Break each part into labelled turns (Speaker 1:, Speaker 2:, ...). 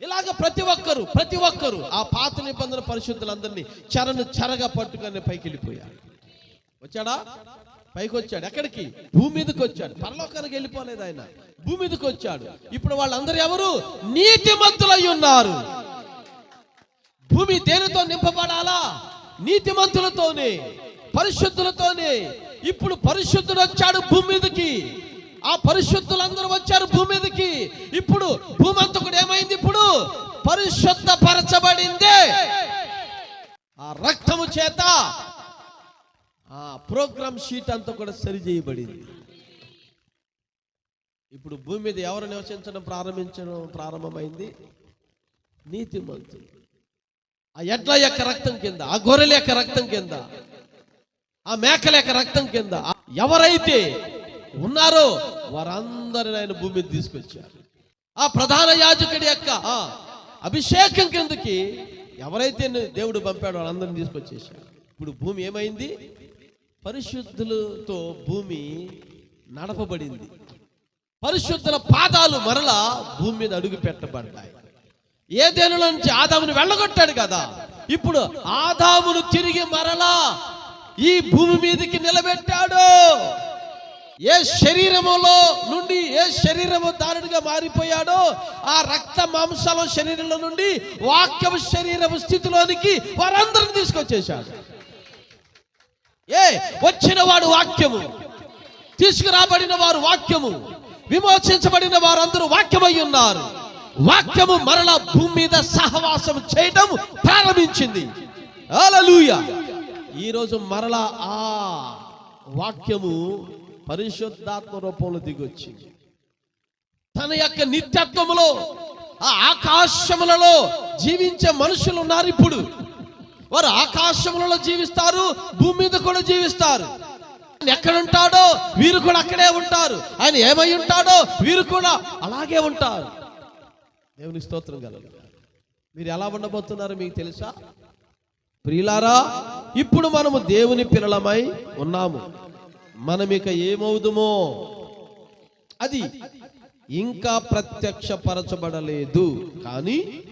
Speaker 1: ఇలాగ ప్రతి ఒక్కరు ప్రతి ఒక్కరు ఆ పాత నిబంధన పరిశుద్ధులందరినీ చెరను చెరగా పట్టుకొని పైకి వెళ్ళిపోయాడు వచ్చాడా? పైకి వచ్చాడు. ఎక్కడికి? భూమి మీదకి వచ్చాడు. పరలోకానికి వెళ్ళిపోలేదు ఆయన. భూమి మీదకి వచ్చాడు. ఇప్పుడు వాళ్ళందరూ ఎవరు? నీతిమంతులై ఉన్నారు. భూమి దేనితో నింపబడాలా? నీతిమంతులతోనే పరిశుద్ధులతోనే. ఇప్పుడు పరిశుద్ధుడు వచ్చాడు భూమి మీదకి. ఆ పరిశుద్ధులందరూ వచ్చారు భూమి మీదకి. ఇప్పుడు భూమి కూడా ఏమైంది ఇప్పుడు? పరిశుద్ధ పరచబడింది ఆ రక్తము చేత ఆ ప్రోగ్రామ్ షీట్ అంతా కూడా సరి చేయబడింది. ఇప్పుడు భూమి మీద ఎవరు నివసించడం ప్రారంభించడం ప్రారంభమైంది? నీతి నీతిమంతులు. ఆ ఎడ్ల యొక్క రక్తం కింద ఆ గొర్రెల యొక్క రక్తం కింద ఆ మేకల యొక్క రక్తం కింద ఎవరైతే ఉన్నారో. వారందరిని ఆయన భూమి తీసుకొచ్చారు. ఆ ప్రధాన యాజకుడి యొక్క అభిషేకం కిందకి ఎవరైతే దేవుడు పంపాడో వాళ్ళందరిని తీసుకొచ్చేసాడు ఇప్పుడు భూమి ఏమైంది? పరిశుద్ధులతో భూమి నడపబడింది. పరిశుద్ధుల పాదాలు మరలా భూమి మీద అడుగు పెట్టబడ్డాయి. ఏదేను నుంచి ఆదామును వెళ్ళగొట్టాడు కదా. ఇప్పుడు ఆదామును తిరిగి మరలా ఈ భూమి మీదకి నిలబెట్టాడు. ఏ శరీరములో నుండి ఏ శరీరము దారుడిగా మారిపోయాడో ఆ రక్త మాంసాల శరీరంలో నుండి వాక్యము శరీరము స్థితిలోనికి వారందరిని తీసుకొచ్చేశాడు. ఏ వచ్చిన వాడు వాక్యము తీసుకురాబడిన వారు వాక్యము విమోచించబడిన వారందరూ వాక్యమై ఉన్నారు. వాక్యము మరల భూమి మీద సహవాసం చేయటం ప్రారంభించింది. హల్లెలూయా. ఈరోజు మరలా ఆ వాక్యము పరిశుద్ధాత్మ రూపంలో దిగొచ్చి తన యొక్క నిత్యత్వములో ఆ ఆకాశములలో జీవించే మనుషులు ఉన్నారు ఇప్పుడు. వారు ఆకాశములలో జీవిస్తారు భూమి మీద కూడా జీవిస్తారు. ఆయన ఎక్కడ ఉంటాడో వీరు కూడా అక్కడే ఉంటారు. ఆయన ఏమై ఉంటాడో వీరు కూడా అలాగే ఉంటారు. దేవుని స్తోత్రం కలదు మీరు ఎలా ఉండబోతున్నారు మీకు తెలుసా? ప్రియులారా ఇప్పుడు మనము దేవుని పిల్లలమై ఉన్నాము. మనం ఇక ఏమవుదుమో అది ఇంకా ప్రత్యక్షపరచబడలేదు. కానీ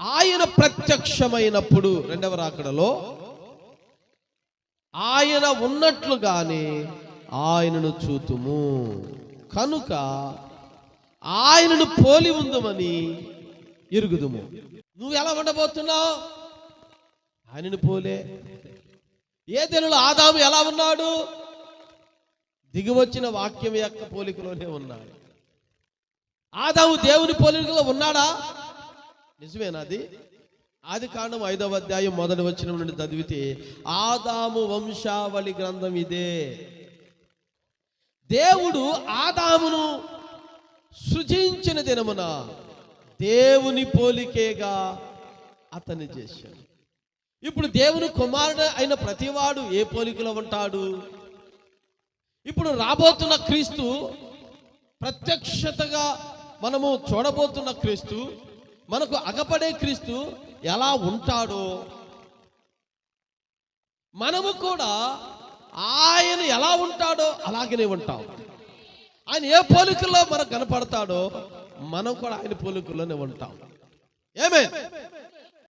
Speaker 1: ఆయన ప్రత్యక్షమైనప్పుడు రెండవ రాకడలో ఆయన ఉన్నట్లుగానే ఆయనను చూతుము. కనుక ఆయనను పోలి ఉందమని ఎరుగుదుము నువ్వు ఎలా ఉండబోతున్నావు? ఆయనను పోలే. ఏ దినలో ఆదాము ఎలా ఉన్నాడు? దిగివచ్చిన వాక్యం యొక్క పోలికలోనే ఉన్నాడు. ఆదాము దేవుని పోలికలో ఉన్నాడా? నిజమేనా అది? ఆది కాండం ఐదవ అధ్యాయం మొదటి వచ్చిన నుండి చదివితే ఆదాము వంశావళి గ్రంథం ఇదే. దేవుడు ఆదామును సృజించిన దినమున దేవుని పోలికేగా అతన్ని చేశాడు. ఇప్పుడు దేవుని కుమారుడు అయిన ప్రతివాడు ఏ పోలికలో ఉంటాడు? ఇప్పుడు రాబోతున్న క్రీస్తు ప్రత్యక్షతగా మనము చూడబోతున్న క్రీస్తు మనకు అగపడే క్రీస్తు ఎలా ఉంటాడో మనము కూడా ఆయన ఎలా ఉంటాడో అలాగనే ఉంటాం. ఆయన ఏ పోలికల్లో మనకు కనపడతాడో మనం కూడా ఆయన పోలికల్లోనే ఉంటాం. ఏమే